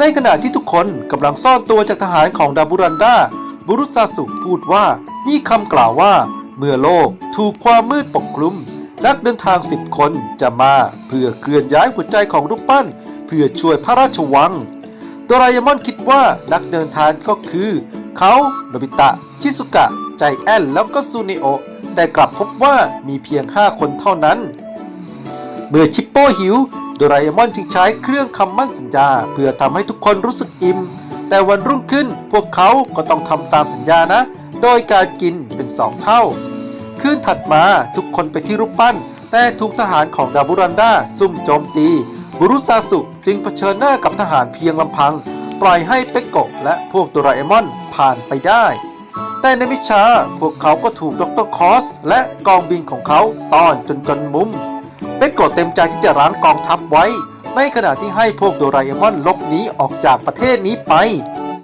ในขณะที่ทุกคนกำลังซ่อนตัวจากทหารของดาบุรันดา บุรุษซาสุพูดว่ามีคำกล่าวว่า เมื่อโลกถูกความมืดปกคลุม นักเดินทางสิบคนจะมาเพื่อเคลื่อนย้ายหัวใจของรูปปั้น เพื่อช่วยพระราชวังโดราเอมอนคิดว่านักเดินทางก็คือ เขาโนบิตะ ชิสุกะ ใจแอนแล้วก็ซูเนโอแต่กลับพบว่ามีเพียง5คนเท่านั้น เมื่อชิปโป้หิว ดราเอมอนจึงใช้เครื่องคำมั่นสัญญา เพื่อทำให้ทุกคนรู้สึกอิ่ม แต่วันรุ่งขึ้นพวกเขาก็ต้องทำตามสัญญานะ โดยการกินเป็นสองเท่า คืนถัดมาทุกคนไปที่รูปปั้น แต่ถูกทหารของดาบุรันดาซุ่มโจมตี บุรุษาสุจึงเผชิญหน้ากับทหารเพียงลำพัง ปล่อยให้เปกโกะและพวกดราเอมอนผ่านไปได้ แต่ในไม่ช้าพวกเขาก็ถูกดรคอส และกองบินของเขาต้อนจนจนมุม เปกโกะเต็มใจที่จะร้างกองทัพไว้ ในขณะที่ให้พวกโดราเอมอนหลบหนีออกจากประเทศนี้ไป